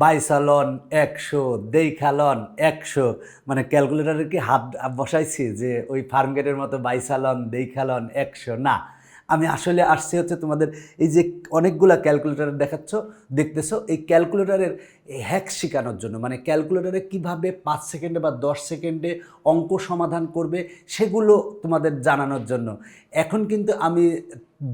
বাইসালন একশো, দেইখালন একশো। মানে ক্যালকুলেটারে কি হাত বসাইছি যে ওই ফার্মগেটের মতো বাইসালন, দেইখালন একশো? না। আমি আসলে আসছি হচ্ছে তোমাদের এই যে অনেকগুলা ক্যালকুলেটার দেখাচ্ছ, দেখতেছো, এই ক্যালকুলেটারের হ্যাক শেখানোর জন্য মানে ক্যালকুলেটারে কীভাবে পাঁচ সেকেন্ডে বা দশ সেকেন্ডে অঙ্ক সমাধান করবে সেগুলো তোমাদের জানানোর জন্য। এখন কিন্তু আমি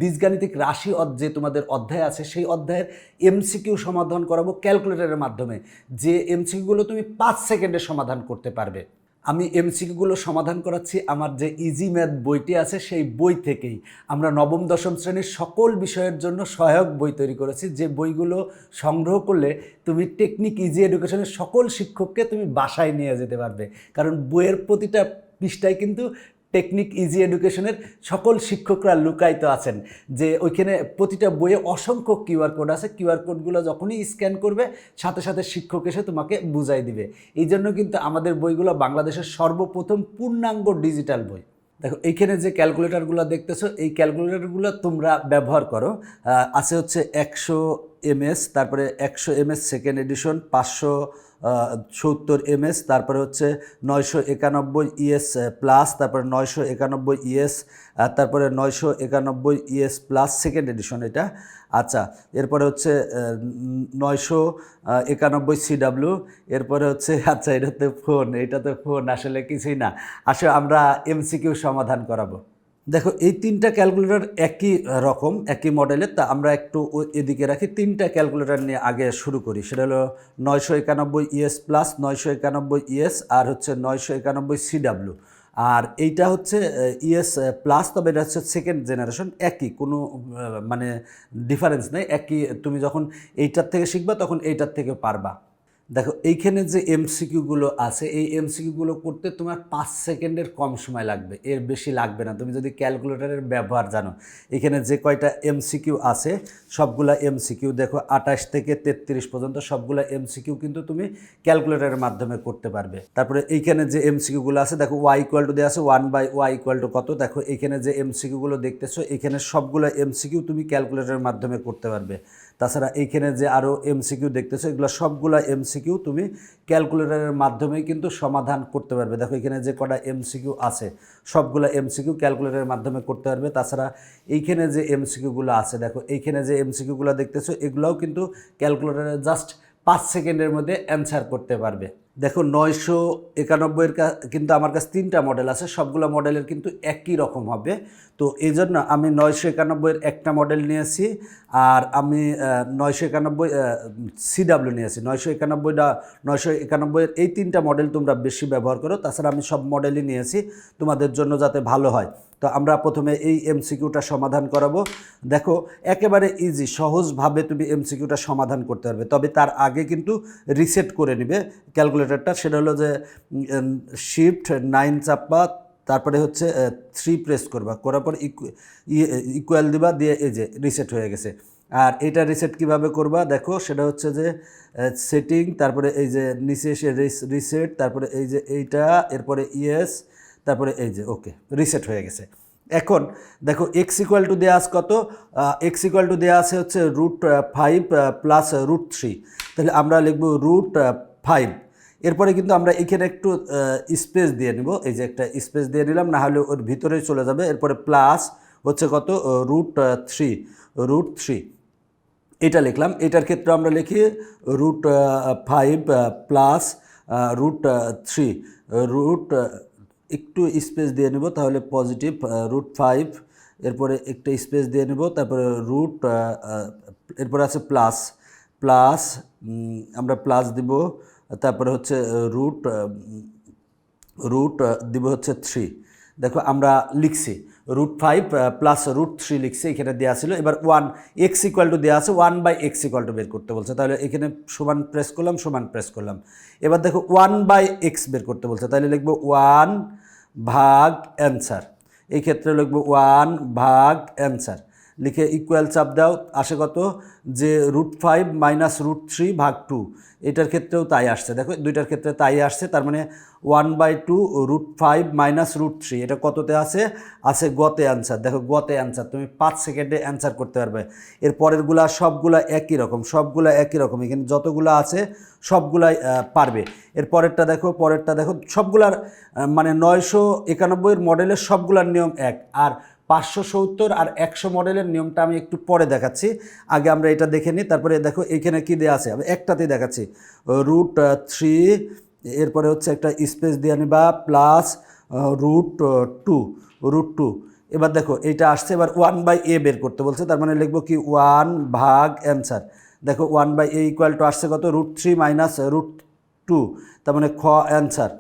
বীজগাণিতিক রাশি যে তোমাদের অধ্যায় আছে, সেই অধ্যায়ের এমসিকিউ সমাধান করাবো ক্যালকুলেটরের মাধ্যমে, যে এমসিকিউগুলো তুমি পাঁচ সেকেন্ডে সমাধান করতে পারবে। আমি এমসিকিউগুলো সমাধান করাচ্ছি। আমার যে ইজি ম্যাথ বইটি আছে, সেই বই থেকেই। আমরা নবম, দশম শ্রেণির সকল বিষয়ের জন্য সহায়ক বই তৈরি করেছি। যে বইগুলো সংগ্রহ করলে তুমি টেকনিক, ইজি এডুকেশনের সকল শিক্ষককে তুমি বাসায় নিয়ে যেতে পারবে। কারণ বইয়ের প্রতিটা পৃষ্ঠায় কিন্তু টেকনিক ইজি এডুকেশনের সকল শিক্ষকরা লুকায়িত আছেন, যে ওইখানে প্রতিটা বইয়ে অসংখ্য কিউআর কোড আছে। কিউআর কোডগুলো যখনই স্ক্যান করবে, সাথে সাথে শিক্ষক এসে তোমাকে বুঝাই দিবে। এই জন্য কিন্তু আমাদের বইগুলো বাংলাদেশের সর্বপ্রথম পূর্ণাঙ্গ ডিজিটাল বই। দেখো, এইখানে যে ক্যালকুলেটারগুলো দেখতেছো, এই ক্যালকুলেটারগুলো তোমরা ব্যবহার করো। আছে হচ্ছে একশো এমএস, তারপরে একশো এমএস সেকেন্ড এডিশন, পাঁচশো সত্তর এমএস, তারপরে হচ্ছে নয়শো একানব্বই ইএস প্লাস, তারপরে নয়শো একানব্বই ইএস তারপরে নয়শো একানব্বই ইএস প্লাস সেকেন্ড এডিশন এটা। আচ্ছা এরপরে হচ্ছে নয়শো একানব্বই সিডাব্লিউ, এরপরে হচ্ছে আচ্ছা এটা তো ফোন এটা তো ফোন আসলে কিছুই না। আসলে আমরা এমসিকিউ সমাধান করাবো। দেখো, এই তিনটা ক্যালকুলেটর একই রকম, একই মডেলের তা আমরা একটু এদিকে রাখি। তিনটা ক্যালকুলেটর নিয়ে আগে শুরু করি। সেটা হলো নয়শো একানব্বই ইএস প্লাস নয়শো একানব্বই ইএস, আর হচ্ছে নয়শো একানব্বই সিডাব্লিউ আর এইটা হচ্ছে ইএস প্লাস তবে এটা হচ্ছে সেকেন্ড জেনারেশন একই, কোনো মানে ডিফারেন্স নেই, একই, তুমি যখন এইটার থেকে শিখবা, তখন এইটার থেকে পারবা। দেখো এইখানে যে এমসিকিউগুলো আছে এই এমসিকিউগুলো করতে তোমার পাঁচ সেকেন্ডের কম সময় লাগবে এর বেশি লাগবে না তুমি যদি ক্যালকুলেটরের ব্যবহার জানো এখানে যে কয়টা এমসিকিউ আছে সবগুলা এমসিকিউ দেখো আঠাশ থেকে তেত্রিশ পর্যন্ত সবগুলা এমসিকিউ কিন্তু তুমি ক্যালকুলেটরের মাধ্যমে করতে পারবে তারপরে এইখানে যে এমসিকিউগুলো আছে দেখো ওয়াই ইকুয়াল টু দেওয়া আছে one by Y equal to কত দেখো এখানে যে এমসিকিউগুলো দেখতেছো এখানে সবগুলো এমসিকিউ তুমি ক্যালকুলেটরের মাধ্যমে করতে পারবে তাছাড়া এইখানে যে আরও এমসিকিউ দেখতেছো এগুলো সবগুলো এমসিকিউ তুমি ক্যালকুলেটরের মাধ্যমে কিন্তু সমাধান করতে পারবে। দেখো এখানে যে কটা এমসিকিউ আছে, সবগুলো এমসিকিউ ক্যালকুলেটরের মাধ্যমে করতে পারবে। তাছাড়া এইখানে যে এমসিকিউগুলো আছে, দেখো এইখানে যে এমসিকিউগুলো দেখতেছো, এগুলোও কিন্তু ক্যালকুলেটরে জাস্ট পাঁচ সেকেন্ডের মধ্যে অ্যান্সার করতে পারবে। দেখো নয়শো একানব্বইয়ের কিন্তু আমার কাছে তিনটা মডেল আছে, সবগুলো মডেলের কিন্তু একই রকম হবে। তো এই জন্য আমি নয়শো একানব্বইয়ের একটা মডেল নিয়েছি আর আমি নয়শো একানব্বই সিডাব্লিউ নিয়েছি। নয়শো একানব্বইটা, নয়শো একানব্বইয়ের এই তিনটা মডেল তোমরা বেশি ব্যবহার করো। তাছাড়া আমি সব মডেলই নিয়েছি তোমাদের জন্য যাতে ভালো হয়। তো আমরা প্রথমে এই এমসিকিউটা সমাধান করাবো। দেখো, একেবারে ইজি সহজভাবে তুমি এমসিকিউটা সমাধান করতে পারবে। তবে তার আগে কিন্তু রিসেট করে নিবে। ক্যালকুলেটরটা সেটা হলো যে শিফট নাইন চাপ্পা তারপরে হচ্ছে থ্রি প্রেস করবা, করার পর ইকুয়াল দিবা, দিয়ে এই যে রিসেট হয়ে গেছে। আর এটা রিসেট কীভাবে করবা, দেখো, সেটা হচ্ছে যে সেটিং তারপরে এই যে নিচে এসে রিসেট তারপরে এই যে এইটা, এরপরে ইয়েস তারপরে এই যে ওকে রিসেট হয়ে গেছে। এখন, দেখো এক্স ইকুয়াল টু দেওয়া আছে কত? এক্স ইকুয়াল টু দেওয়া আছে হচ্ছে root five plus root three তাহলে আমরা লিখব রুট ফাইভ এরপরে কিন্তু আমরা এখানে একটু স্পেস দিয়ে নিব। এই যে একটা স্পেস দিয়ে নিলাম, না হলে ওর ভিতরে চলে যাবে। এরপরে প্লাস হচ্ছে কত? রুট থ্রি রুট থ্রি এটা লিখলাম। এটার ক্ষেত্রে আমরা লিখি root five plus root three root একটু স্পেস দিয়ে নেব, তাহলে পজিটিভ রুট ফাইভ এরপরে একটা স্পেস দিয়ে নেব, তারপরে রুট এরপরে আছে প্লাস প্লাস আমরা প্লাস দিব। তারপরে হচ্ছে রুট রুট দিব হচ্ছে থ্রি দেখো, আমরা লিখছি root five plus root three লিখছি, এখানে দেওয়া ছিল। এবার ওয়ান এক্স ইকুয়াল টু দেওয়া আছে one by X equal to বের করতে বলছে। তাহলে এখানে সমান প্রেস করলাম, সমান প্রেস করলাম। এবার দেখো ওয়ান বাই এক্স বের করতে বলছে। তাহলে লিখব ওয়ান ভাগ অ্যান্সার এই ক্ষেত্রে লিখব ওয়ান ভাগ অ্যান্সার লিখে ইকুয়াল চাপ দাও, আসে কত? যে root five minus root three ভাগ টু এটার ক্ষেত্রেও তাই আসছে। দেখো, দুইটার ক্ষেত্রে তাই আসছে, তার মানে one by two root five minus root three এটা কততে আছে আছে গতে অ্যান্সার দেখো, গতে অ্যান্সার তুমি পাঁচ সেকেন্ডে অ্যান্সার করতে পারবে। এর পরেরগুলা সবগুলা একই রকম, সবগুলা একই রকম। এখানে যতগুলো আছে, সবগুলাই পারবে। এর পরেরটা দেখো পরেরটা দেখো, সবগুলার মানে নয়শো একানব্বইয়ের মডেলের সবগুলার নিয়ম এক। আর পাঁচশো সত্তর আর একশো মডেলের নিয়মটা আমি একটু পরে দেখাচ্ছি। আগে আমরা এটা দেখে নিই, তারপরে দেখো এইখানে কী দেওয়া আছে? আমি একটাতেই দেখাচ্ছি। রুট থ্রি এরপরে হচ্ছে একটা স্পেস দিয়ে নিবা plus root two root two এবার দেখো এইটা আসছে, এবার ওয়ান বাই এ বের করতে বলছে, তার মানে লিখব কি ওয়ান ভাগ অ্যান্সার দেখো one by A equal to আসছে কত? Root three minus root two তার মানে খ অ্যান্সার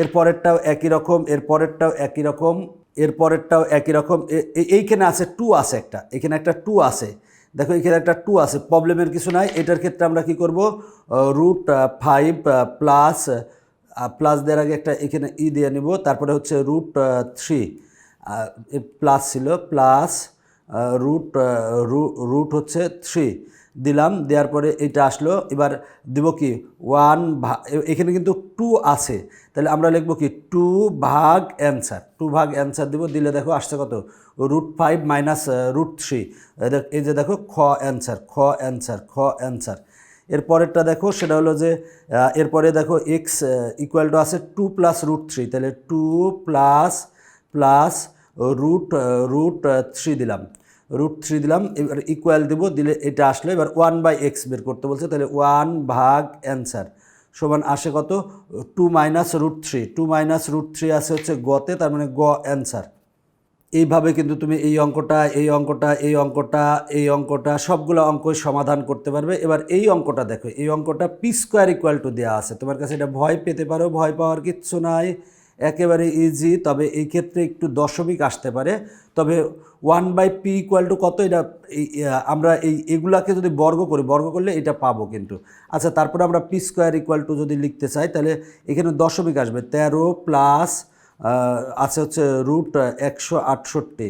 এর পরেরটাও একই রকম এর পরেরটাও একই রকম। এর পরেরটাও একই রকম। এইখানে আছে টু আছে একটা। এখানে একটা টু আছে। দেখো, এখানে একটা টু আছে। প্রবলেমের কিছু নাই। এটার ক্ষেত্রে আমরা কি করব? রুট ফাইভ প্লাস প্লাস দেওয়ার আগে একটা এখানে ই দিয়ে নিব। তারপরে হচ্ছে রুট থ্রি প্লাস ছিল। প্লাস রুট রুট হচ্ছে থ্রি দিলাম, দেওয়ার পরে এটা আসলো। এবার দিব কি? ওয়ান ভাগ এখানে কিন্তু টু আছে। তাহলে আমরা লিখব কি? টু ভাগ অ্যান্সার। টু ভাগ অ্যান্সার দিব, দিলে দেখো আসছে কত? Root five minus root three. এই যে দেখো, খ অ্যান্সার খ অ্যান্সার খ অ্যান্সার। এরপরেরটা দেখো, সেটা হলো যে এরপরে দেখো এক্স ইকুয়াল টু আছে টু প্লাস রুট থ্রি তাহলে two plus plus root root three দিলাম। রুট থ্রি দিলাম, এবার ইকুয়াল দিব, দিলে এটা আসলো, এবার ওয়ান বাই এক্স বের করতে বলছে, তাহলে ওয়ান ভাগ অ্যান্সার সমান আসে কত? Two minus root three two minus root three আসে হচ্ছে গতে, তার মানে গ অ্যান্সার এইভাবে কিন্তু তুমি এই অঙ্কটা এই অঙ্কটা এই অঙ্কটা এই অঙ্কটা, সবগুলো অঙ্কই সমাধান করতে পারবে। এবার এই অঙ্কটা দেখো, এই অঙ্কটা পি স্কোয়ার ইকুয়াল টু দেওয়া আছে। তোমার কাছে এটা ভয় পেতে পারো, ভয় পাওয়ার কিচ্ছু নাই। একেবারে ইজি তবে এই ক্ষেত্রে একটু দশমিক আসতে পারে। তবে one by P equal to কত এটা আমরা এই, এগুলাকে যদি বর্গ করি, বর্গ করলে এটা পাবো কিন্তু। আচ্ছা তারপরে আমরা পি স্কোয়ার ইকুয়াল টু যদি লিখতে চাই, তাহলে এখানে দশমিক আসবে। তেরো প্লাস আছে হচ্ছে রুট একশো আটষট্টি।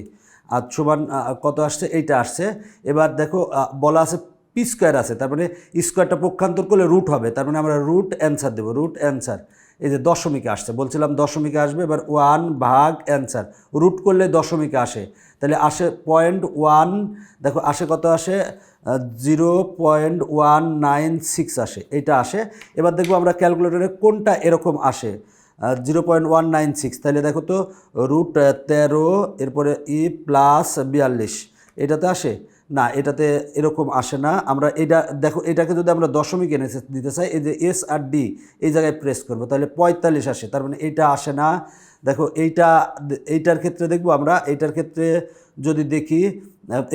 আর সমান কত আসছে? এইটা আসছে। এবার দেখো বলা আছে পি স্কোয়ার আছে, তার মানে স্কোয়ারটা পক্ষান্তর করলে রুট হবে। তার মানে আমরা রুট অ্যান্সার দেবো রুট অ্যান্সার এই যে দশমিকে আসছে, বলছিলাম দশমিকে আসবে, এবার ওয়ান ভাগ অ্যান্সার রুট করলে দশমিকে আসে, তাহলে আসে পয়েন্ট ওয়ান দেখো আসে কত আসে? Zero point one nine six আসে, এটা আসে, এবার দেখব আমরা ক্যালকুলেটরে কোনটা এরকম আসে zero point one nine six তাহলে দেখো তো রুট তেরো, এরপরে ই প্লাস বিয়াল্লিশ, এটাতে আসে না, এটাতে এরকম আসে না। আমরা এটা, দেখো, এটাকে যদি আমরা দশমিক এনে দিতে চাই, এই যে এস আর ডি এই জায়গায় প্রেস করব, তাহলে পঁয়তাল্লিশ আসে। তার মানে এইটা আসে না। দেখো, এইটা, এইটার ক্ষেত্রে দেখব আমরা, এইটার ক্ষেত্রে যদি দেখি,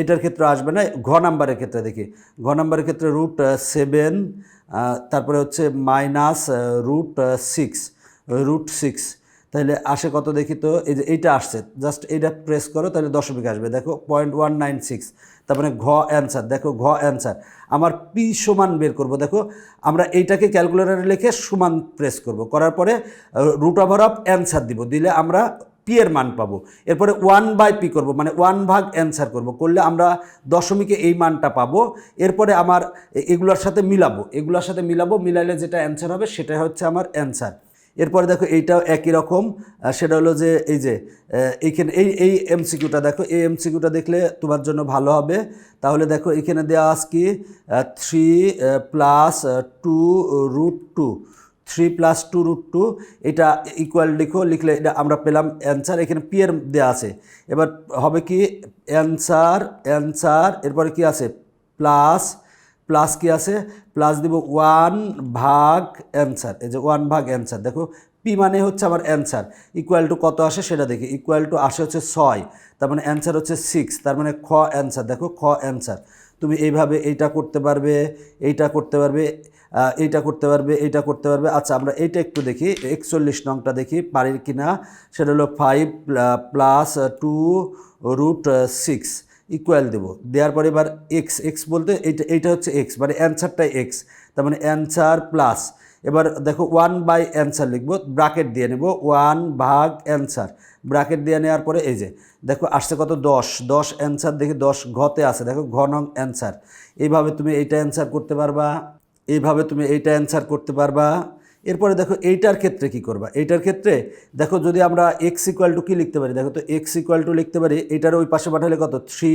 এটার ক্ষেত্রে আসবে না, ঘ নাম্বারের ক্ষেত্রে দেখি। ঘ নাম্বারের ক্ষেত্রে রুট সেভেন তারপরে হচ্ছে minus root six root six তাহলে আসে কত দেখি তো? এই যে এইটা আসছে। জাস্ট এইটা প্রেস করো, তাহলে দশমিক আসবে। দেখো পয়েন্ট ওয়ান নাইন সিক্স তার মানে ঘ অ্যান্সার দেখো, ঘ অ্যান্সার আমার পি সমান বের করব। দেখো, আমরা এইটাকে ক্যালকুলেটারে লিখে সমান প্রেস করব। করার পরে রুট ওভার অফ অ্যান্সার দিব। দিলে আমরা পি এর মান পাবো। এরপরে ওয়ান বাই পি করব। মানে ওয়ান ভাগ অ্যান্সার করব। করলে আমরা দশমিকে এই মানটা পাবো। এরপরে আমার এগুলোর সাথে মিলাবো। এগুলোর সাথে মিলাবো। মিলাইলে যেটা অ্যান্সার হবে সেটা হচ্ছে আমার অ্যান্সার এরপরে দেখো এইটাও একই রকম সেটা হলো যে এই যে এইখানে এই এই এমসিকিউটা দেখো, এই এমসিকিউটা দেখলে তোমার জন্য ভালো হবে। তাহলে দেখো এখানে দেওয়া আস কি three plus two root two three plus two root two এটা ইকুয়াল লিখো, লিখলে এটা আমরা পেলাম অ্যান্সার এখানে পি এর দেওয়া আছে। এবার হবে কি অ্যান্সার অ্যান্সার এরপরে কি আছে প্লাস প্লাস কি আছে? প্লাস দিব ওয়ান ভাগ অ্যান্সার। এই যে ওয়ান ভাগ অ্যান্সার, দেখো, পি মানে হচ্ছে আমার অ্যান্সার। ইকুয়াল টু কত আসে সেটা দেখি। ইকুয়াল টু আসে হচ্ছে ছয়, তার মানে অ্যান্সার হচ্ছে সিক্স তার মানে খ অ্যান্সার। দেখো, খ অ্যান্সার। তুমি এইভাবে এইটা করতে পারবে, এইটা করতে পারবে এইটা করতে পারবে, এইটা করতে পারবে। আচ্ছা আমরা এইটা একটু দেখি, একচল্লিশ নংটা দেখি পারি কি না সেটা হলো five plus two root six equal দেবো। দেওয়ার পরে এবার এক্স এক্স বলতে এইটা এইটা হচ্ছে এক্স মানে অ্যান্সারটাই এক্স তার মানে অ্যান্সার প্লাস এবার দেখো ওয়ান বাই অ্যান্সার লিখব ব্রাকেট দিয়ে নেব ওয়ান ভাগ অ্যান্সার। ব্রাকেট দিয়ে নেওয়ার পরে এই যে, দেখো আসছে কত দশ। দশ অ্যান্সার দেখি দশ ঘতে আছে, দেখো ঘ নং অ্যান্সার। এইভাবে তুমি এইটা অ্যান্সার করতে পারবা, এইভাবে তুমি এইটা অ্যান্সার করতে পারবা। এরপরে দেখো এইটার ক্ষেত্রে কি করবা? এইটার ক্ষেত্রে দেখো যদি আমরা এক্স ইকুয়াল টু কী লিখতে পারি? দেখো তো এক্স ইকুয়াল টু লিখতে পারি, এটার ওই পাশে পাঠালে কত? থ্রি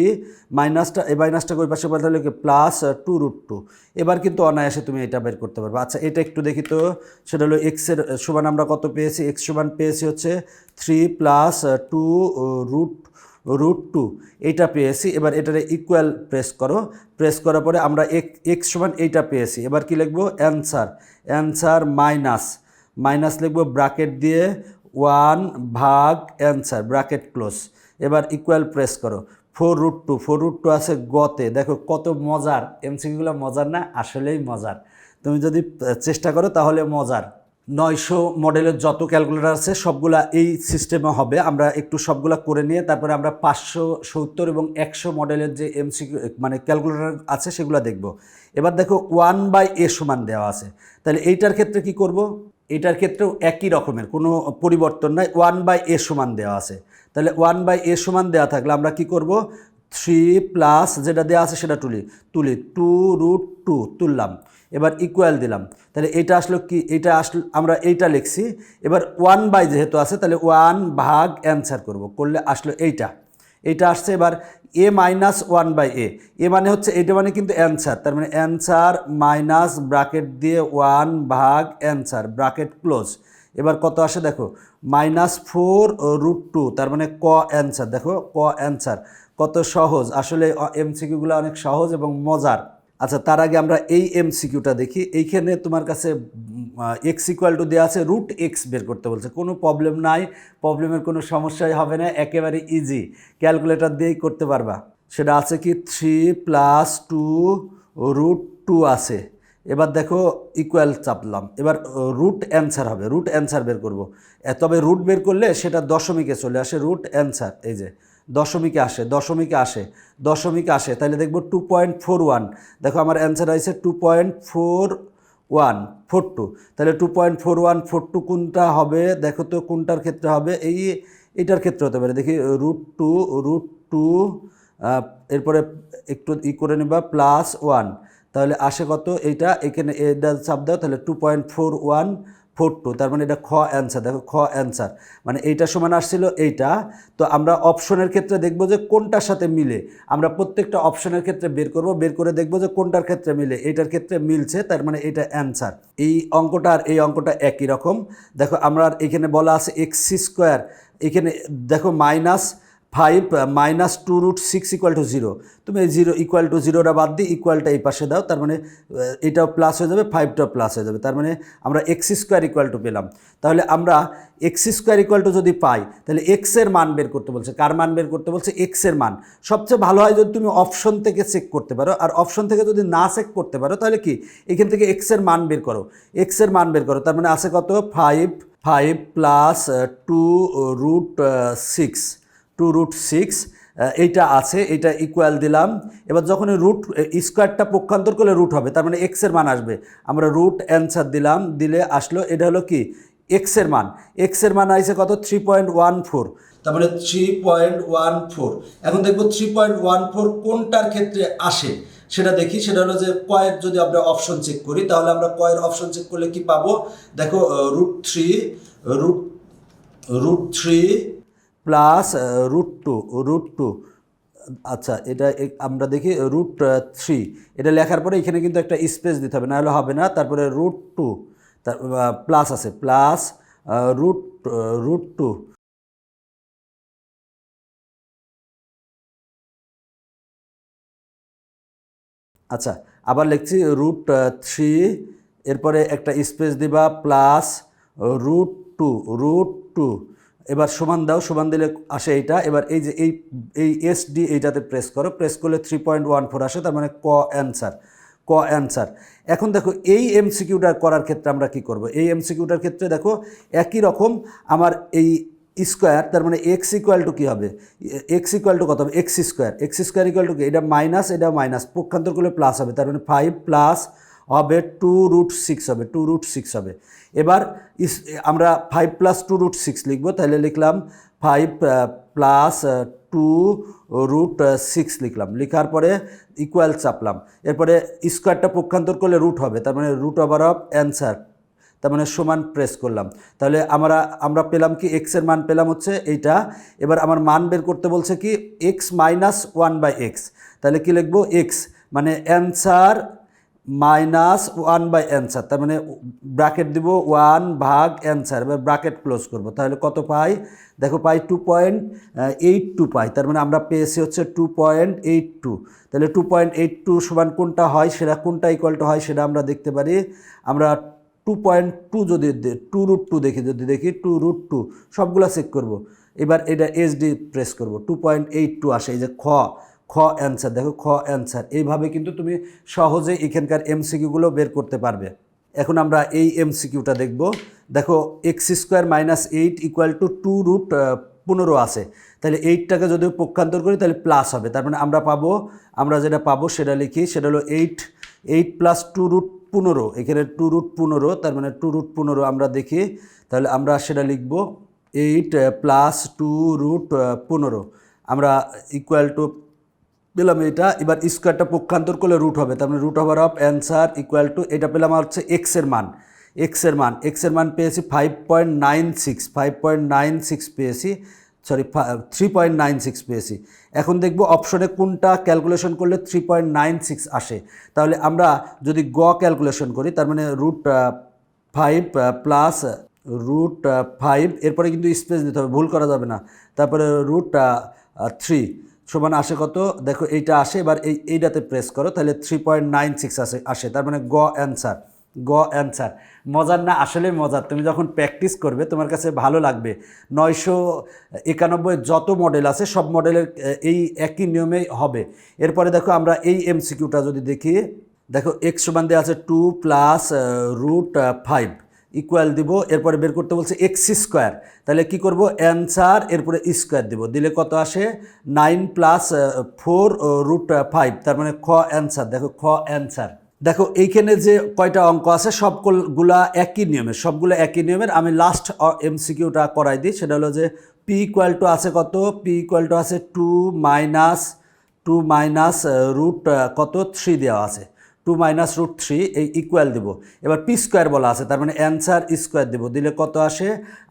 মাইনাসটা এই মাইনাসটাকে ওই পাশে পাঠালে প্লাস টু রুট টু এবার কিন্তু অনায়াসে তুমি এটা বের করতে পারবে। আচ্ছা এটা একটু দেখি তো। সেটা হলো এক্সের সমান আমরা কত পেয়েছি? এক্স সমান পেয়েছি হচ্ছে three plus two root root two এইটা পেয়েছি। এবার এটারে ইকুয়াল প্রেস করো। প্রেস করার পরে আমরা এক এক্স সমান এইটা পেয়েছি। এবার কি লিখব? অ্যান্সার অ্যান্সার মাইনাস মাইনাস লিখব ব্রাকেট দিয়ে ওয়ান ভাগ অ্যান্সার ব্রাকেট ক্লোজ এবার ইকুয়াল প্রেস করো। Four root two four root two আছে গতে। দেখো কত মজার। এমসিকিউগুলো মজার না? আসলেই মজার। তুমি যদি চেষ্টা করো তাহলে মজার। নয়শো মডেলের যত ক্যালকুলেটর আছে, সবগুলা এই সিস্টেমে হবে। আমরা একটু সবগুলা করে নিয়ে তারপরে আমরা পাঁচশো সত্তর এবং একশো মডেলের যে এমসিকিউ মানে ক্যালকুলেটর আছে, সেগুলো দেখব। এবার দেখো, ওয়ান বাই এ সমান দেওয়া আছে। তাহলে এইটার ক্ষেত্রে কি করব? এইটার ক্ষেত্রেও একই রকমের, কোনো পরিবর্তন নাই। ওয়ান বাই এ সমান দেওয়া আছে। তাহলে ওয়ান বাই এ সমান দেওয়া থাকলে আমরা কি করব? থ্রি প্লাস যেটা দেওয়া আছে, সেটা তুলি। তুলি টু রুট টু, তুললাম। এবার ইকুয়াল দিলাম। তাহলে এটা আসলো কি? এটা আসলো, আমরা এইটা লিখছি। এবার ওয়ান বাই যেহেতু আছে, তাহলে ওয়ান ভাগ অ্যান্সার করব। করলে আসলো এইটা। এইটা আসছে এবার A minus one by A A মানে হচ্ছে, এটা মানে কিন্তু অ্যান্সার তার মানে অ্যান্সার মাইনাস ব্রাকেট দিয়ে ওয়ান ভাগ অ্যান্সার ব্রাকেট ক্লোজ এবার কত আসে দেখো মাইনাস ফোর রুট টু তার মানে ক অ্যান্সার দেখো, ক অ্যান্সার কত সহজ। আসলে এমসিকিউগুলো অনেক সহজ এবং মজার। আচ্ছা তার আগে আমরা এই এমসিকিউটা দেখি। এইখানে তোমার কাছে এক্স ইকুয়াল টু দেওয়া আছে রুট এক্স বের করতে বলছে। কোনো প্রবলেম নাই প্রবলেমের কোনো সমস্যাই হবে না, একেবারে ইজি ক্যালকুলেটর দিয়েই করতে পারবা। সেটা আছে কি three plus two root two আছে। এবার দেখো ইকুয়াল চাপলাম। এবার রুট অ্যান্সার হবে। রুট অ্যান্সার বের করব। তবে রুট বের করলে সেটা দশমিকে চলে আসে রুট অ্যান্সার এই যে দশমিকে আসে দশমিকে আসে দশমিকে আসে তাহলে দেখব টু পয়েন্ট ফোর ওয়ান দেখো আমার অ্যান্সার আছে two point four one four two তাহলে two point four one four two কোনটা হবে? দেখো তো কোনটার ক্ষেত্রে হবে? এই, এটার ক্ষেত্রে হতে পারে। দেখি রুট টু রুট টু এরপরে একটু ই করে নেবা প্লাস ওয়ান তাহলে আসে কত? এইটা, এখানে এটা চাপ দাও তাহলে two point four one four two, তার মানে এটা খ অ্যান্সার দেখো খ অ্যান্সার মানে এইটা সমান আসছিল এইটা। তো আমরা অপশনের ক্ষেত্রে দেখব যে কোনটার সাথে মিলে। আমরা প্রত্যেকটা অপশনের ক্ষেত্রে বের করব, বের করে দেখব যে কোনটার ক্ষেত্রে মিলে। এইটার ক্ষেত্রে মিলছে, তার মানে এটা অ্যান্সার এই অঙ্কটা আর এই অঙ্কটা একই রকম। দেখো, আমরা এখানে বলা আছে এক্স স্কোয়ার এখানে দেখো minus five minus two root six equal to zero. তুমি এই জিরো ইকুয়াল টু জিরোটা বাদ দিয়ে ইকুয়ালটা এই পাশে দাও, তার মানে এটাও প্লাস হয়ে যাবে ফাইভটাও প্লাস হয়ে যাবে। তার মানে আমরা এক্স স্কোয়ার ইকুয়াল টু পেলাম। তাহলে আমরা এক্স স্কোয়ার ইকুয়াল টু যদি পাই, তাহলে এক্সের মান বের করতে বলছে। কার মান বের করতে বলছে? এক্সের মান। সবচেয়ে ভালো হয় যদি তুমি অপশন থেকে চেক করতে পারো, আর অপশন থেকে যদি না চেক করতে পারো, তাহলে কি? এখান থেকে এক্সের মান বের করো। এক্সের মান বের করো। তার মানে আছে কত? Five five plus two root six two root six এইটা আছে এটা ইকুয়াল দিলাম। এবার যখন রুট স্কোয়ারটা পক্ষান্তর করলে রুট হবে, তার মানে এক্সের মান আসবে। আমরা রুট অ্যান্সার দিলাম, দিলে আসলো, এটা হলো কি? এক্সের মান। এক্সের মান আইসে কত? থ্রি পয়েন্ট ওয়ান ফোর তার মানে থ্রি পয়েন্ট ওয়ান ফোর এখন দেখব থ্রি পয়েন্ট ওয়ান ফোর কোনটার ক্ষেত্রে আসে? সেটা দেখি, সেটা হলো যে কয়ের যদি আমরা অপশন চেক করি, তাহলে আমরা কয়ের অপশন চেক করলে কি পাবো? দেখো root three root root three plus root two root two. আচ্ছা এটা আমরা দেখি রুট থ্রি। এটা লেখার পরে এখানে কিন্তু একটা স্পেস দিতে হবে, নাহলে হবে না। তারপরে রুট টু, তার প্লাস আছে, প্লাস রুট রুট টু। আচ্ছা আবার লিখছি, রুট থ্রি, এরপরে একটা স্পেস দিবা, plus root two root two. এবার সমান দাও, সমান দিলে আসে এইটা। এবার এই যে এই এই এস ডি এইটাতে প্রেস করো। প্রেস করলে থ্রি পয়েন্ট ওয়ান ফোর আসে, তার মানে ক অ্যান্সার ক অ্যান্সার এখন দেখো, এই এমসিকিউটা করার ক্ষেত্রে আমরা কি করব? এই এমসিকিউটার ক্ষেত্রে দেখো, একই রকম আমার এই স্কোয়ার তার মানে এক্স ইকুয়াল টু কী হবে? এক্স ইকুয়াল টু কত হবে? X square X square equal to কি? এটা মাইনাস এটা মাইনাস পক্ষান্তর করলে প্লাস হবে, তার মানে ফাইভ প্লাস হবে টু রুট সিক্স হবে টু রুট সিক্স হবে। এবার ইস আমরা five plus two root six লিখব, তাহলে লিখলাম five plus two root six লিখলাম। লেখার পরে ইকুয়াল চাপলাম। এরপরে স্কোয়ারটা পক্ষান্তর করলে রুট হবে, তার মানে রুট ওভার অফ অ্যান্সার তার মানে সমান প্রেস করলাম। তাহলে আমরা আমরা পেলাম কি এক্সের মান পেলাম হচ্ছে এইটা। এবার আমার মান বের করতে বলছে কি X minus one by X তাহলে কি লিখব এক্স মানে answer minus one by answer তার মানে ব্র্যাকেট দিব ওয়ান ভাগ অ্যান্সার এবার ব্র্যাকেট ক্লোজ করব, তাহলে কত পাই? দেখো পাই টু পয়েন্ট এইট টু পাই, তার মানে আমরা পেয়েছি হচ্ছে টু পয়েন্ট এইট টু তাহলে টু পয়েন্ট এইট টু সমান কোনটা হয়? সেটা কোনটা ইকুয়াল টু হয়? সেটা আমরা দেখতে পারি, আমরা টু পয়েন্ট টু যদি টু রুট টু দেখি, যদি দেখি টু রুট টু সবগুলো চেক করব, এবার এটা এইচডি প্রেস করব টু পয়েন্ট এইট টু আসে, এই যে খ খ অ্যান্সার দেখো খ অ্যান্সার এইভাবে কিন্তু তুমি সহজে এখানকার এমসিকিউগুলো বের করতে পারবে। এখন আমরা এই এমসিকিউটা দেখব। দেখো X square minus eight equal to two root পনেরো আছে। তাহলে এইটটাকে যদি পক্ষান্তর করি, তাহলে প্লাস হবে। তার মানে আমরা পাবো, আমরা যেটা পাবো সেটা লিখি, সেটা হলো eight eight plus two root পনেরো। এখানে টু রুট পনেরো, তার মানে টু রুট পনেরো আমরা দেখি। তাহলে আমরা সেটা লিখব এইট প্লাস টু রুট পনেরো। আমরা ইকুয়াল টু পেলাম এটা। এবার স্কোয়ারটা পক্ষান্তর করলে রুট হবে। তার মানে root over of answer equal to এটা পেলাম হচ্ছে এক্সের মান। এক্সের মান। এক্সের মান পেয়েছি five point nine six five point nine six পেয়েছি। Sorry three point nine six পেয়েছি। এখন দেখব অপশনে কোনটা ক্যালকুলেশন করলে থ্রি পয়েন্ট নাইন সিক্স আসে। তাহলে আমরা যদি গ ক্যালকুলেশন করি, তার মানে root five plus root five এরপরে কিন্তু স্পেস দিতে হবে। ভুল করা যাবে না। তারপরে রুট থ্রি সমান আসে কত? দেখো এইটা আসে, এবার এই, এইটাতে প্রেস করো, তাহলে থ্রি পয়েন্ট নাইন সিক্স আসে আসে, তার মানে গ অ্যান্সার গ অ্যান্সার মজার না? আসলে মজার। তুমি যখন প্র্যাকটিস করবে, তোমার কাছে ভালো লাগবে। নয়শো একানব্বই যত মডেল আছে, সব মডেলের এই একই নিয়মেই হবে। এরপরে দেখো আমরা এই এমসিকিউটা যদি দেখি, দেখো এক্স সমান দেওয়া আছে two plus root five equal দিব, এরপরে বের করতে বলছে এক্স স্কোয়ার তাহলে কি করব? অ্যান্সার এরপরে স্কোয়ার দিব। দিলে কত আসে? Nine plus four root five তার মানে খ অ্যান্সার দেখো, খ অ্যান্সার দেখো, এইখানে যে কয়টা অঙ্ক আছে, সবগুলা একই নিয়মের সবগুলো একই নিয়মের। আমি লাস্ট এমসিকিউটা করাই দিই। সেটা হলো যে পি ইকুয়াল টু আছে কত? পি ইকুয়াল টু আছে two minus two minus root কত? থ্রি দেওয়া আছে। টু মাইনাস রুট থ্রি, এই ইকুয়াল দেবো। এবার পি স্কোয়ার বলা আছে, তার মানে অ্যান্সার স্কোয়ার দেবো। দিলে কত আসে?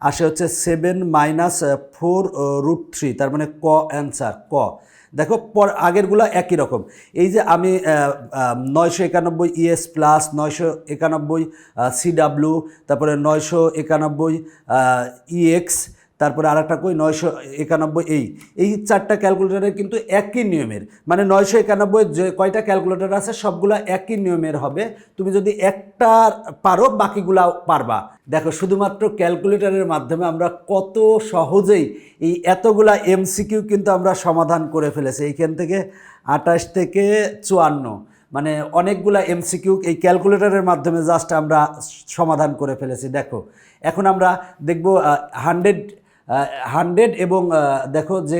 আসে হচ্ছে seven minus four root three তার মানে ক অ্যান্সার ক। দেখো, পর আগেরগুলো একই রকম। এই যে আমি নয়শো একানব্বই ইএস প্লাস নয়শো একানব্বই সিডাব্লু তারপরে নয়শো একানব্বই ইএক্স তারপরে আর একটা কই? নয়শো একানব্বই এই এই চারটা ক্যালকুলেটারের কিন্তু একই নিয়মের। মানে নয়শো একানব্বই যে কয়টা ক্যালকুলেটার আছে, সবগুলো একই নিয়মের হবে। তুমি যদি একটা পারো বাকিগুলা পারবা। দেখো, শুধুমাত্র ক্যালকুলেটারের মাধ্যমে আমরা কত সহজেই এই এতগুলা এমসিকিউ কিন্তু আমরা সমাধান করে ফেলেছি। এইখান থেকে আঠাশ থেকে চুয়ান্ন। মানে অনেকগুলা এমসিকিউ এই ক্যালকুলেটরের মাধ্যমে জাস্ট আমরা সমাধান করে ফেলেছি। দেখো, এখন আমরা দেখব হান্ড্রেড হান্ড্রেড এবং দেখো যে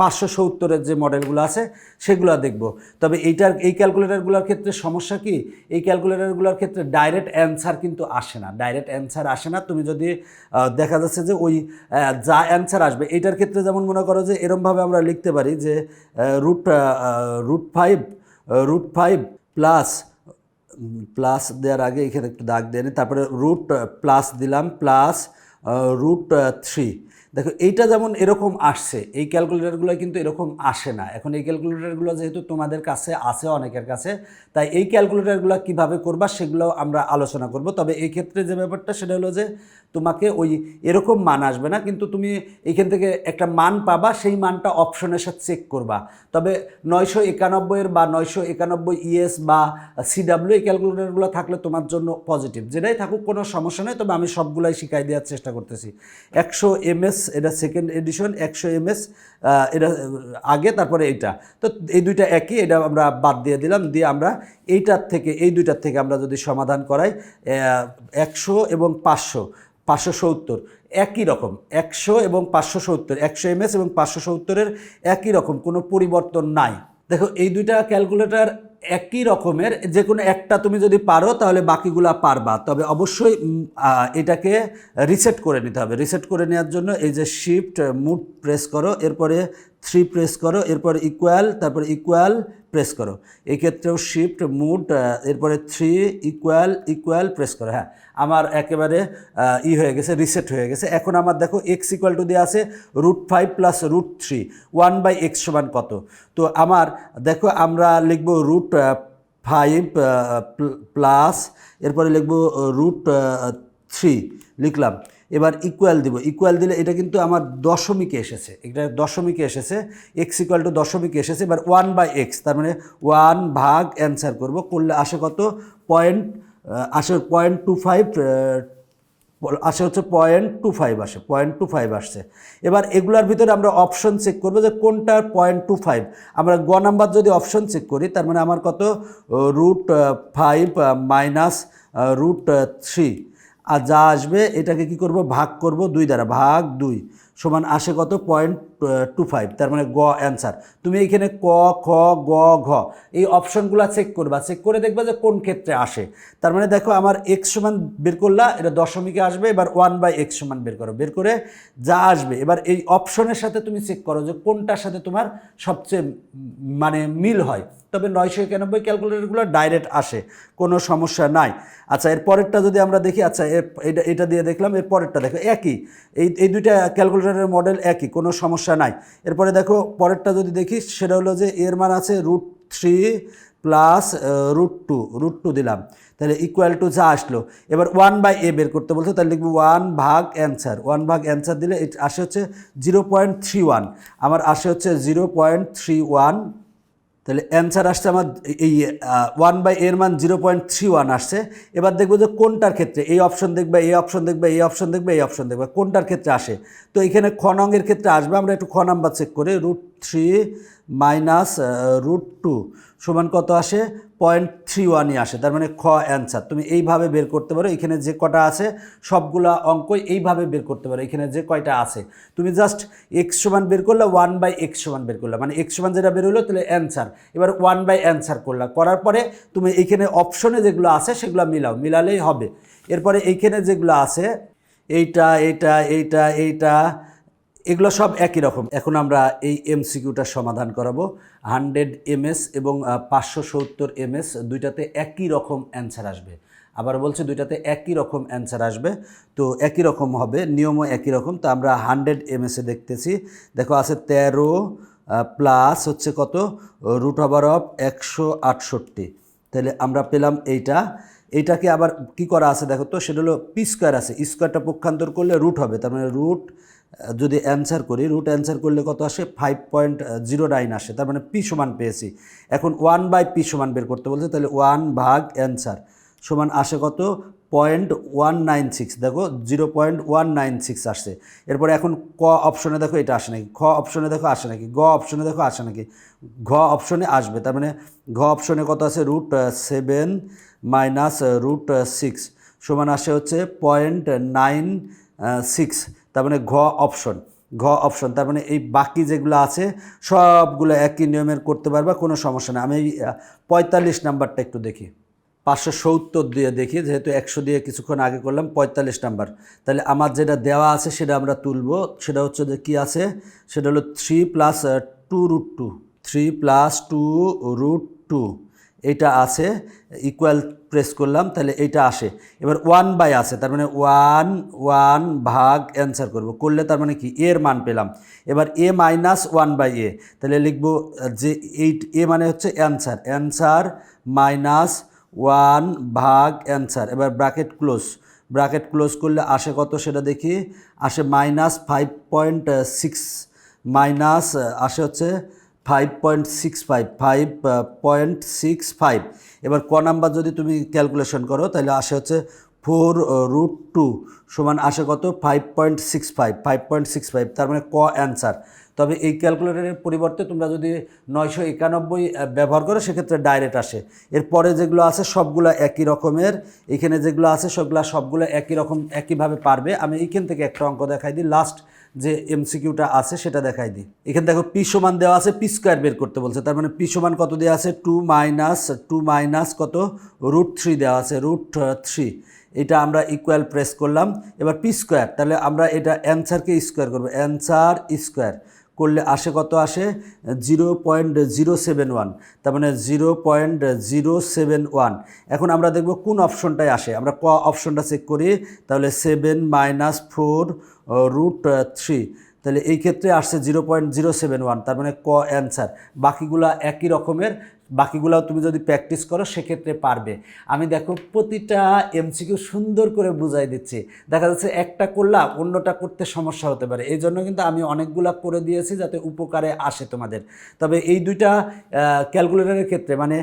পাঁচশো সত্তরের যে মডেলগুলো আছে, সেগুলো দেখব। তবে এইটার, এই ক্যালকুলেটারগুলোর ক্ষেত্রে সমস্যা কি? এই ক্যালকুলেটারগুলোর ক্ষেত্রে ডাইরেক্ট অ্যান্সার কিন্তু আসে না। ডাইরেক্ট অ্যান্সার আসে না। তুমি যদি দেখা যাচ্ছে যে ওই যা অ্যান্সার আসবে, এইটার ক্ষেত্রে যেমন মনে করো যে, এরমভাবে আমরা লিখতে পারি যে root root five root five plus plus দেওয়ার আগে এখানে একটু দাগ দিয়ে নিই তারপরে রুট প্লাস দিলাম প্লাস রুট থ্রি দেখো, এইটা যেমন এরকম আসছে, এই ক্যালকুলেটারগুলো কিন্তু এরকম আসে না। এখন এই ক্যালকুলেটারগুলো যেহেতু তোমাদের কাছে আছে, অনেকের কাছে, তাই এই ক্যালকুলেটারগুলো কীভাবে করবা সেগুলো আমরা আলোচনা করব। তবে এই ক্ষেত্রে যে ব্যাপারটা, সেটা হলো যে তোমাকে ওই এরকম মান আসবে না, কিন্তু তুমি এইখান থেকে একটা মান পাবা, সেই মানটা অপশনের সাথে চেক করবা। তবে নয়শো একানব্বইয়ের বা নয়শো একানব্বই ইএস বা সিডাব্লিউ এই ক্যালকুলেটারগুলো থাকলে তোমার জন্য পজিটিভ যেটাই থাকুক, কোনো সমস্যা নেই, তবে আমি সবগুলাই শিখাই দেওয়ার চেষ্টা করতেছি। একশো এমএস, এটা সেকেন্ড এডিশন একশো এমএস এটা আগে, তারপরে এইটা। তো এই দুইটা একই, এটা আমরা বাদ দিয়ে দিলাম, দিয়ে আমরা এইটার থেকে, এই দুইটার থেকে আমরা যদি সমাধান করাই একশো এবং পাঁচশো। পাঁচশো সত্তর, একই রকম, একশো এবং পাঁচশো সত্তর, একশো এমএস এবং পাঁচশো সত্তরের একই রকম, কোনো পরিবর্তন নাই। দেখো, এই দুইটা ক্যালকুলেটার একই রকমের যে কোনো একটা তুমি যদি পারো, তাহলে বাকিগুলা পারবা। তবে অবশ্যই এটাকে রিসেট করে নিতে হবে। রিসেট করে নেওয়ার জন্য এই যে শিফট, মুড প্রেস করো, এরপরে থ্রি প্রেস করো, এরপরে ইকুয়াল, তারপরে ইকুয়াল প্রেস করো। এই ক্ষেত্রেও শিফট মুড এরপরে থ্রি ইকুয়াল ইকুয়াল প্রেস করো। হ্যাঁ আমার একেবারে ই হয়ে গেছে রিসেট হয়ে গেছে। এখন আমার দেখো এক্স ইকুয়াল টু দিয়ে আছে root five plus root three one by x সমান কত? তো আমার, দেখো আমরা লিখব রুট ফাইভ প্লাস এরপরে লিখব রুট থ্রি লিখলাম। এবার ইকুয়াল দিব। ইকুয়াল দিলে এটা কিন্তু আমার দশমিকে এসেছে। এটা দশমিকে এসেছে। এক্স ইকুয়াল টু দশমিকে এসেছে। এবার ওয়ান বাই এক্স তার মানে ওয়ান ভাগ অ্যান্সার করব। করলে আসে কত? পয়েন্ট আসে পয়েন্ট টু ফাইভ আসে হচ্ছে পয়েন্ট টু ফাইভ আসে। পয়েন্ট টু ফাইভ আসছে। এবার এগুলার ভিতরে আমরা অপশন চেক করব যে কোনটার পয়েন্ট টু ফাইভ আমরা গ নাম্বার যদি অপশন চেক করি, তার মানে আমার কত? Root five minus root three আর যা আসবে এটাকে কি করব? ভাগ করব দুই দ্বারা। ভাগ দুই। সমান আসে কত? পয়েন্ট টু ফাইভ তার মানে গ অ্যান্সার তুমি এইখানে ক, খ, গ, ঘ, এই অপশনগুলো চেক করবা। চেক করে দেখবা যে কোন ক্ষেত্রে আসে। তার মানে দেখো, আমার এক্স সমান বের করলা, এটা দশমিকে আসবে, এবার ওয়ান বাই এক্স সমান বের করো। বের করে যা আসবে, এবার এই অপশনের সাথে তুমি চেক করো যে কোনটার সাথে তোমার সবচেয়ে মানে মিল হয়। তবে নয়শো একানব্বই ক্যালকুলেটরগুলো ডাইরেক্ট আসে, কোনো সমস্যা নাই। আচ্ছা এর পরেরটা যদি আমরা দেখি আচ্ছা এটা এটা দিয়ে দেখলাম, এর পরেরটা দেখো, একই। এই এই দুইটা ক্যালকুলেটরের মডেল একই, কোনো সমস্যা নাই। এরপরে দেখো, পরেরটা যদি দেখি, সেটা হলো যে এর মান আছে root three plus root two root two দিলাম। তাহলে ইকুয়াল টু যা আসলো। এবার ওয়ান বাই এ বের করতে বলছে, তাহলে লিখব ওয়ান ভাগ অ্যান্সার ওয়ান ভাগ অ্যান্সার দিলে আসে হচ্ছে জিরো পয়েন্ট থ্রি ওয়ান আমার আসে হচ্ছে জিরো পয়েন্ট থ্রি ওয়ান তাহলে অ্যান্সার আসছে আমার, এই ওয়ান বাই এর মান জিরো পয়েন্ট থ্রি ওয়ান আসছে। এবার দেখব যে কোনটার ক্ষেত্রে, এই অপশন দেখবে, এই অপশন দেখবে, এই অপশন দেখবে, এই অপশন দেখবে, কোনটার ক্ষেত্রে আসে? তো এখানে খ ক্ষেত্রে আসবে, আমরা একটু খ নাম্বার চেক করি root three minus root two সমান কত আসে? পয়েন্ট থ্রি ওয়ানই আসে, তার মানে খ অ্যান্সার। তুমি এইভাবে বের করতে পারো, এখানে যে কটা আছে, সবগুলা অঙ্কই এইভাবে বের করতে পারো, এখানে যে কয়টা আছে। তুমি জাস্ট এক্স সমান বের করলে, ওয়ান বাই এক্স সমান বের করলে মানে এক্স সমান যেটা বের হলো, তাহলে অ্যান্সার। এবার ওয়ান বাই অ্যান্সার করলা, করার পরে তুমি এইখানে অপশনে যেগুলো আছে, সেগুলো মিলাও, মিলালেই হবে। এরপরে এইখানে যেগুলো আছে, এইটা এইটা এইটা এইটা এগুলো সব একই রকম। এখন আমরা এই এমসিকিউটার সমাধান করাবো। হান্ড্রেড এমএস এবং পাঁচশো সত্তর এমএস দুইটাতে একই রকম অ্যান্সার আসবে। আবার বলছে দুইটাতে একই রকম অ্যান্সার আসবে। তো একই রকম হবে, নিয়মও একই রকম। তো আমরা হান্ড্রেড এমএসে দেখতেছি। দেখো আছে তেরো প্লাস হচ্ছে কত? রুট ওভার অফ একশো আটষট্টি। তাহলে আমরা পেলাম এইটা। এইটাকে আবার কি করা আছে দেখো তো? সেটা হলো পি স্কোয়ার আছে। স্কোয়ারটা পক্ষান্তর করলে রুট হবে। তার মানে রুট যদি অ্যান্সার করি রুট অ্যান্সার করলে কত আসে? ফাইভ পয়েন্ট জিরো নাইন আসে। তার মানে পি সমান পেয়েছি। এখন ওয়ান বাই পি সমান বের করতে বলছে, তাহলে ওয়ান ভাগ অ্যান্সার সমান আসে কত? পয়েন্ট ওয়ান নাইন সিক্স দেখো zero point one nine six আসছে। এরপরে এখন ক অপশনে দেখো, এটা আসে নাকি? খ অপশনে দেখো, আসে নাকি? গ অপশনে দেখো, আসে নাকি? ঘ অপশনে আসবে। তার মানে ঘ অপশনে কত আছে? Root seven minus root six সমান আসে হচ্ছে পয়েন্ট নাইন সিক্স তার মানে ঘ অপশন ঘ অপশন, তার মানে এই বাকি যেগুলো আছে সবগুলো একই নিয়মের করতে পারবা, কোনো সমস্যা নেই। আমি পঁয়তাল্লিশ নাম্বারটা একটু দেখি। পাঁচশো সত্তর দিয়ে দেখি, যেহেতু একশো দিয়ে কিছুক্ষণ আগে করলাম, পঁয়তাল্লিশ নাম্বার। তাহলে আমার যেটা দেওয়া আছে সেটা আমরা তুলব, সেটা হচ্ছে যে কী আছে? সেটা হলো three plus two root two three plus two root two এইটা আছে ইকুয়াল প্রেস করলাম, তাহলে এইটা আসে। এবার ওয়ান বাই আছে, তার মানে ওয়ান ওয়ান ভাগ অ্যান্সার করব। করলে তার মানে কি? এর মান পেলাম। এবার a minus one by a তাহলে লিখব যে এইট এ মানে হচ্ছে অ্যান্সার অ্যান্সার মাইনাস ওয়ান ভাগ অ্যান্সার এবার ব্র্যাকেট ক্লোজ ব্র্যাকেট ক্লোজ করলে আসে কত সেটা দেখি? আসে minus five point six minus আসে হচ্ছে five point six five five point six five এবার ক নাম্বার যদি তুমি ক্যালকুলেশন করো, তাহলে আসে হচ্ছে ফোর রুট টু সমান আসে কত? Five point six five five point six five তার মানে ক অ্যান্সার তবে এই ক্যালকুলেটরের পরিবর্তে তোমরা যদি নয়শো একানব্বই ব্যবহার করো, সেক্ষেত্রে ডাইরেক্ট আসে। এরপরে যেগুলো আছে, সবগুলো একই রকমের। এখানে যেগুলো আছে, সবগুলো সবগুলো একই রকম, একইভাবে পারবে। আমি এইখান থেকে একটা অঙ্ক দেখাই দিই। লাস্ট যে এমসিকিউটা আছে, সেটা দেখাই দিই। এখানে দেখো পি সমান দেওয়া আছে পি স্কোয়ার বের করতে বলছে। তার মানে পি সমান কত দেওয়া আছে? টু মাইনাস টু মাইনাস কত? রুট থ্রি দেওয়া আছে রুট থ্রি এটা আমরা ইকুয়াল প্রেস করলাম। এবার পি স্কোয়ার তাহলে আমরা এটা অ্যান্সারকে স্কোয়ার করব। অ্যান্সার স্কোয়ার করলে আসে কত আসে? Zero point zero seven one তার মানে zero point zero seven one এখন আমরা দেখব কোন অপশনটায় আসে। আমরা ক অপশনটা চেক করি, তাহলে seven minus four root three তাহলে এই ক্ষেত্রে আসছে zero point zero seven one, তার মানে ক অ্যান্সার। বাকিগুলা একই রকমের, বাকিগুলাও তুমি যদি প্র্যাকটিস করো সেক্ষেত্রে পারবে। আমি দেখো প্রতিটা এমসিকিউ সুন্দর করে বুঝাই দিচ্ছি। দেখা যাচ্ছে একটা করলাম, অন্যটা করতে সমস্যা হতে পারে। এই জন্য কিন্তু আমি অনেকগুলা করে দিয়েছি যাতে উপকারে আসে তোমাদের। তবে এই দুইটা ক্যালকুলেটরের ক্ষেত্রে মানে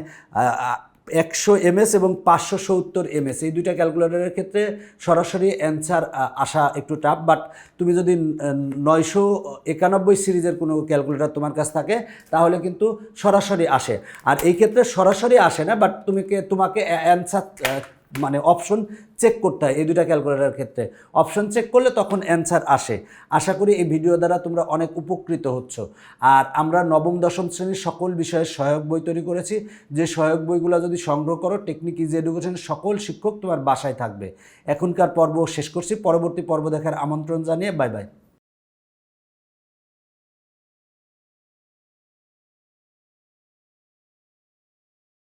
একশো এমএস এবং পাঁচশো সত্তর এমএস। এই দুইটা ক্যালকুলেটরের ক্ষেত্রে সরাসরি অ্যান্সার আসা একটু টাফ বাট তুমি যদি নয়শো একানব্বই সিরিজের কোনো ক্যালকুলেটর তোমার কাছে থাকে, তাহলে কিন্তু সরাসরি আসে। আর এই ক্ষেত্রে সরাসরি আসে না বাট তুমি তোমাকে অ্যান্সার মানে অপশন চেক করতে হয়, এই দুটা ক্যালকুলেটরের ক্ষেত্রে। অপশন চেক করলে তখন অ্যান্সার আসে। আশা করি এই ভিডিও দ্বারা তোমরা অনেক উপকৃত হচ্ছ। আর আমরা নবম, দশম শ্রেণির সকল বিষয়ের সহায়ক বই তৈরি করেছি। যে সহায়ক বইগুলো যদি সংগ্রহ করো টেকনিক ইজি এডুকেশন সকল শিক্ষক তোমার বাসায় থাকবে। এখনকার পর্ব শেষ করছি। পরবর্তী পর্ব দেখার আমন্ত্রণ জানিয়ে বাই বাই